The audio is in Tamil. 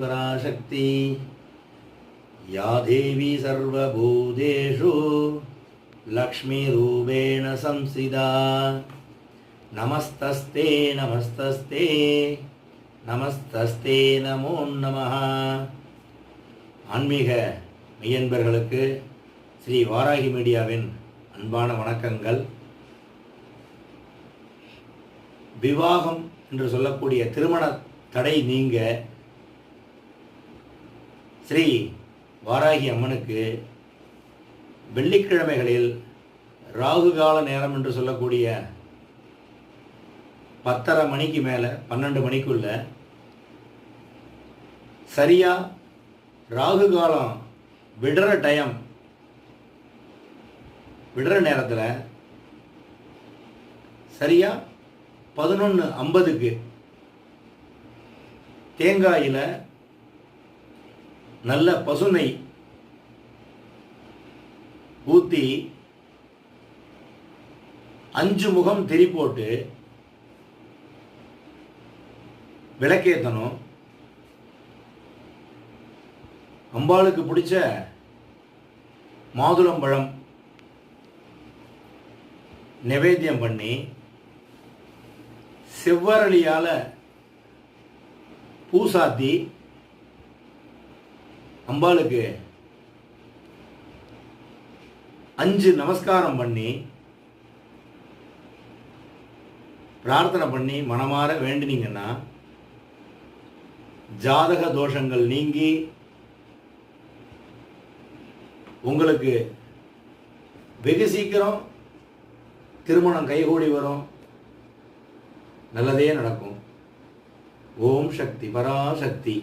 பராசக்தி या देवी सर्वभूतेषु लक्ष्मीरूपेण संस्थिता नमस्तस्ते नमस्तस्ते நமஸ்தஸ்தே நமோ நமஹ ஆன்மீக மெய்யன்பர்களுக்கு ஸ்ரீ வாராகி மீடியாவின் அன்பான வணக்கங்கள் விவாகம் என்று சொல்லக்கூடிய திருமண தடை நீங்க ஸ்ரீ வாராகி அம்மனுக்கு வெள்ளிக்கிழமைகளில் ராகு கால நேரம் என்று சொல்லக்கூடிய பத்தரை மணிக்கு மேலே பன்னெண்டு மணிக்குள்ள சரியாக ராகு காலம் விடுற டைம் விடுற நேரத்தில் சரியாக பதினொன்று ஐம்பதுக்கு தேங்காயில் நல்ல பசுனை ஊற்றி அஞ்சு முகம் திரி போட்டு விளக்கேற்றணும் அம்பாளுக்கு பிடிச்ச மாதுளம்பழம் நிவேத்தியம் பண்ணி செவ்வரளியால் பூசாத்தி அம்பாளுக்கு அஞ்சு நமஸ்காரம் பண்ணி பிரார்த்தனை பண்ணி மனமாற வேண்டினீங்கன்னா ஜாதக தோஷங்கள் நீங்கி உங்களுக்கு வெகு சீக்கிரம் திருமணம் கைகூடி வரும். நல்லதே நடக்கும். ஓம் சக்தி பராசக்தி.